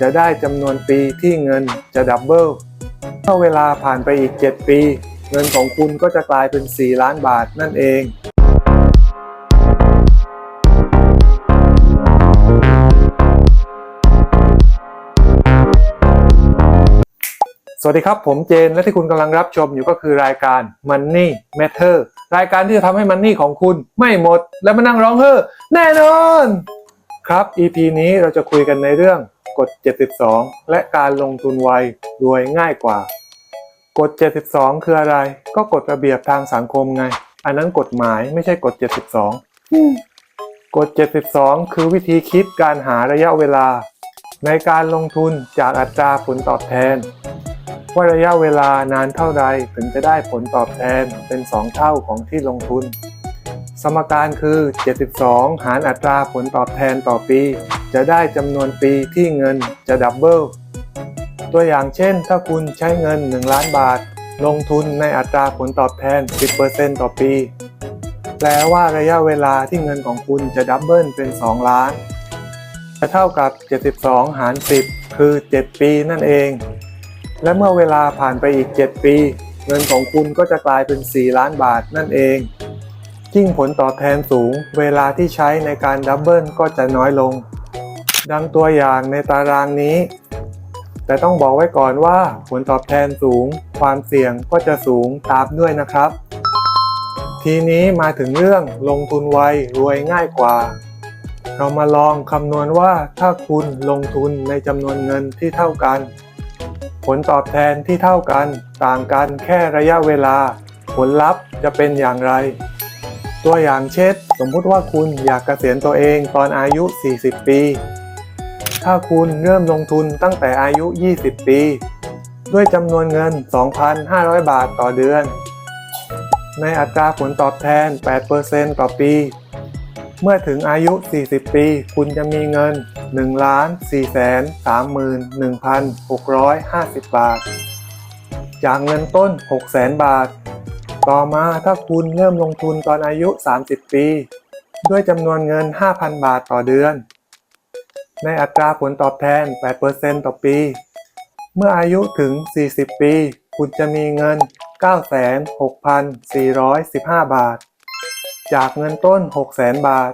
จะได้จำนวนปีที่เงินจะดับเบิลเมื่อเวลาผ่านไปอีก 7 ปี เงินของคุณก็จะกลายเป็น 4 ล้านบาทนั่นเองสวัสดีครับ ผมเจนและที่คุณกำลังรับชมอยู่ก็คือรายการ Money Matter รายการที่จะทำให้มันนี่ของคุณไม่หมด และมานั่งร้องเฮ้อแน่นอน ครับ EP นี้เราจะคุยกันในเรื่อง กฎ 72 และการลงทุนไวรวยง่ายกว่า กฎ 72 คืออะไร ก็กฎระเบียบทางสังคมไง อันนั้นกฎหมายไม่ใช่กฎ 72 กฎ 72 คือวิธีคิดการหาระยะเวลา ในการลงทุนจากอัตราผลตอบแทน ว่าระยะเวลานานเท่าใดถึงจะได้ผลตอบแทนเป็น 2 เท่าของที่ลงทุน สมการคือ 72 หารอัตราผลตอบแทนต่อปี จะได้จำนวนปีที่เงินจะดับเบิลตัวอย่างเช่น ถ้าคุณใช้เงิน 1 ล้านบาท ลงทุนในอัตราผลตอบแทน 10%ต่อปี แปลว่าระยะเวลาที่เงินของคุณจะดับเบิลเป็น 2 ล้าน จะเท่ากับ 72 หาร 10 คือ 7 ปีนั่นเอง และเมื่อเวลาผ่านไปอีก 7 ปี เงินของคุณก็จะกลายเป็น 4 ล้านบาทนั่นเองยิ่งผลตอบแทนสูง เวลาที่ใช้ในการดับเบิลก็จะน้อยลง ดังตัวอย่างในตารางนี้ แต่ต้องบอกไว้ก่อนว่าผลตอบแทนสูง ความเสี่ยงก็จะสูงตามด้วยนะครับ ทีนี้มาถึงเรื่องลงทุนไวรวยง่ายกว่า เรามาลองคำนวณว่าถ้าคุณลงทุนในจำนวนเงินที่เท่ากัน ผลตอบแทนที่เท่ากัน ต่างกันแค่ระยะเวลา ผลลัพธ์จะเป็นอย่างไรตัวอย่างเช่น สมมุติว่าคุณอยากเกษียณตัวเองตอนอายุ 40 ปี ถ้าคุณเริ่มลงทุนตั้งแต่อายุ 20 ปี ด้วยจำนวนเงิน 2,500 บาทต่อเดือน ในอัตราผลตอบแทน 8%ต่อปี เมื่อถึงอายุ 40 ปี คุณจะมีเงิน 1,431,650 บาท จากเงินต้น6แสนบาท ต่อมาถ้าคุณเริ่มลงทุนตอนอายุ 30 ปี ด้วยจำนวนเงิน 5,000 บาทต่อเดือน ในอัตราผลตอบแทน 8%ต่อปี เมื่ออายุถึง 40 ปี คุณจะมีเงิน 96,415 บาท จากเงินต้น 600,000 บาท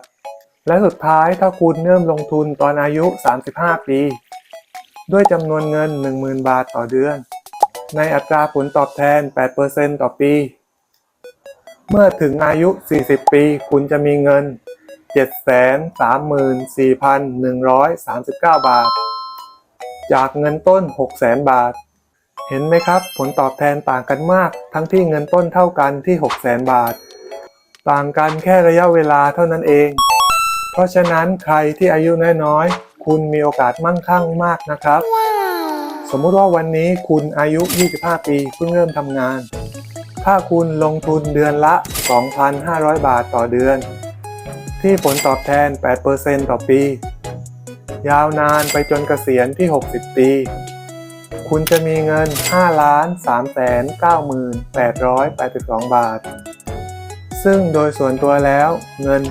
และสุดท้ายถ้าคุณเริ่มลงทุนตอนอายุ 35 ปี ด้วยจำนวนเงิน 10,000 บาทต่อเดือน ในอัตราผลตอบแทน 8%ต่อปี เมื่อถึงอายุ 40 ปี คุณจะมีเงิน 734,139 บาท จากเงินต้น 600,000 บาท เห็นไหมครับ ผลตอบแทนต่างกันมาก ทั้งที่เงินต้นเท่ากันที่ 600,000 บาท ต่างกันแค่ระยะเวลาเท่านั้นเอง เพราะฉะนั้นใครที่อายุน้อยๆ คุณมีโอกาสมั่งคั่งมากนะครับ สมมุติว่าวันนี้คุณอายุ 25 ปีเพิ่งเริ่มทำงาน ถ้าคุณลงทุนเดือนละ 2,500 บาทต่อเดือน ที่ผลตอบแทน 8%ต่อปี ยาวนานไปจนเกษียณที่ 60 ปี คุณจะมีเงิน 5 ล้าน3แสน9,882 บาท ซึ่งโดยส่วนตัวแล้วเงิน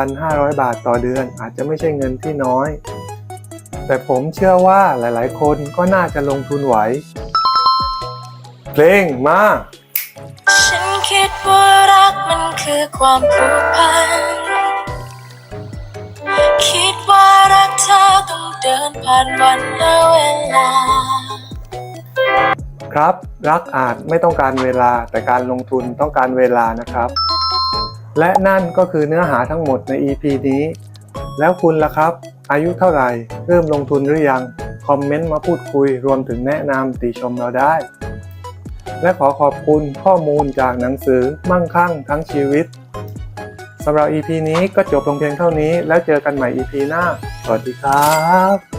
2,500 บาทต่อเดือนอาจจะไม่ใช่เงินที่น้อย แต่ผมเชื่อว่าหลายๆ คนก็น่าจะลงทุนไหว เพลงมาฉันคิดว่ารักมันคือความผูกพัน คิดว่ารักเธอต้องเดินผ่านวันและเวลา ครับ รักอาจไม่ต้องการเวลาแต่การลงทุนต้องการเวลานะครับ และนั่นก็คือเนื้อหาทั้งหมดใน EP นี้ แล้วคุณล่ะครับ อายุเท่าไหร่เริ่มลงทุนหรือยัง คอมเมนต์มาพูดคุยรวมถึงแนะนำติชมเราได้ และขอขอบคุณข้อมูลจากหนังสือมั่งคั่งทั้งชีวิต สำหรับ EP นี้ก็จบลงเพียงเท่านี้ แล้วเจอกันใหม่ EP หน้า สวัสดีครับ